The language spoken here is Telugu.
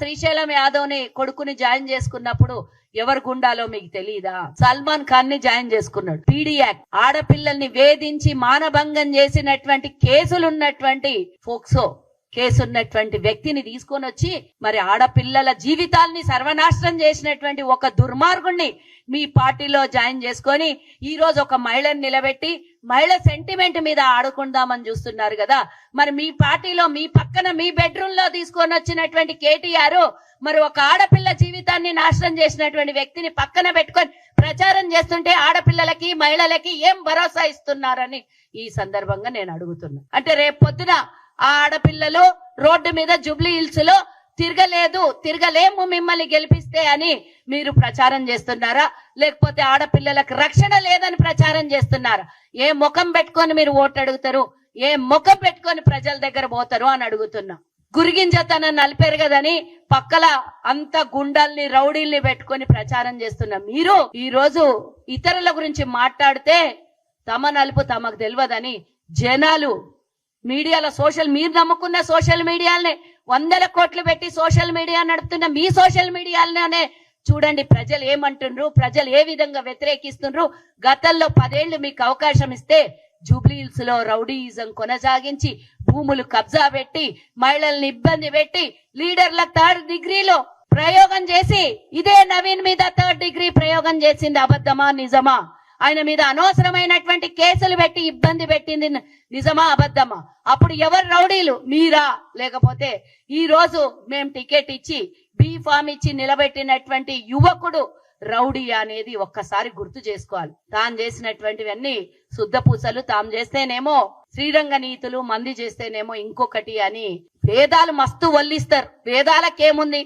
శ్రీశైలం యాదవ్ని కొడుకుని జాయిన్ చేసుకున్నప్పుడు ఎవరు గుండాలో మీకు తెలియదా సల్మాన్ ఖాన్ని జాయిన్ చేసుకున్నాడు. పీడీ యాక్ట్ ఆడపిల్లల్ని వేధించి మానభంగం చేసినటువంటి కేసులున్నటువంటి ఫోక్సో. కేసున్నటువంటి వ్యక్తిని తీసుకొని వచ్చి మరి ఆడపిల్లల జీవితాల్ని సర్వనాశనం చేసినటువంటి ఒక దుర్మార్గుణ్ణి మీ పార్టీలో జాయిన్ చేసుకొని ఈ రోజు ఒక మహిళను నిలబెట్టి మహిళ సెంటిమెంట్ మీద ఆడుకుందామని చూస్తున్నారు కదా. మరి మీ పార్టీలో మీ పక్కన మీ బెడ్రూమ్లో తీసుకొని వచ్చినటువంటి కేటీఆర్ మరి ఒక ఆడపిల్ల జీవితాన్ని నాశనం చేసినటువంటి వ్యక్తిని పక్కన పెట్టుకొని ప్రచారం చేస్తుంటే ఆడపిల్లలకి మహిళలకి ఏం భరోసా ఇస్తున్నారని ఈ సందర్భంగా నేను అడుగుతున్నా. అంటే రేపు పొద్దున ఆ ఆడపిల్లలు రోడ్డు మీద జుబ్లీ హిల్స్లో తిరగలేదు తిరగలేము మిమ్మల్ని గెలిపిస్తే అని మీరు ప్రచారం చేస్తున్నారా? లేకపోతే ఆడపిల్లలకు రక్షణ లేదని ప్రచారం చేస్తున్నారా? ఏ ముఖం పెట్టుకొని మీరు ఓటు అడుగుతారు? ఏ ముఖం పెట్టుకొని ప్రజల దగ్గర పోతారు అని అడుగుతున్నా. గురిగింజ తన నలిపారు కదని పక్కల అంత గుండల్ని రౌడీల్ని పెట్టుకొని ప్రచారం చేస్తున్నా. మీరు ఈ రోజు ఇతరుల గురించి మాట్లాడితే తమ నలుపు తమకు తెలియదని జనాలు మీడియాలో సోషల్ మీరు నమ్ముకున్న సోషల్ మీడియాలనే వందల కోట్లు పెట్టి సోషల్ మీడియా నడుపుతున్న మీ సోషల్ మీడియాలనే చూడండి ప్రజలు ఏమంటుండ్రు ప్రజలు ఏ విధంగా వ్యతిరేకిస్తుండ్రు? గతంలో పదేళ్ళు మీకు అవకాశం ఇస్తే జూబ్లీహిల్స్లో రౌడీయిజం కొనసాగించి భూములు కబ్జా పెట్టి మహిళల్ని ఇబ్బంది పెట్టి లీడర్ల థర్డ్ డిగ్రీలో ప్రయోగం చేసి ఇదే నవీన్ మీద థర్డ్ డిగ్రీ ప్రయోగం చేసింది అబద్ధమా నిజమా? ఆయన మీద అనవసరమైనటువంటి కేసులు పెట్టి ఇబ్బంది పెట్టింది నిజమా అబద్ధమా? అప్పుడు ఎవరు రౌడీలు? మీరా? లేకపోతే ఈ రోజు మేము టికెట్ ఇచ్చి బి ఫామ్ ఇచ్చి నిలబెట్టినటువంటి యువకుడు రౌడీ అనేది ఒక్కసారి గుర్తు చేసుకోవాలి. తాను చేసినటువంటివన్నీ శుద్ధ పూసలు. తాము చేస్తేనేమో శ్రీరంగ నీతులు మంది చేస్తేనేమో ఇంకొకటి అని. వేదాలు మస్తు వల్లిస్తారు. వేదాలకేముంది?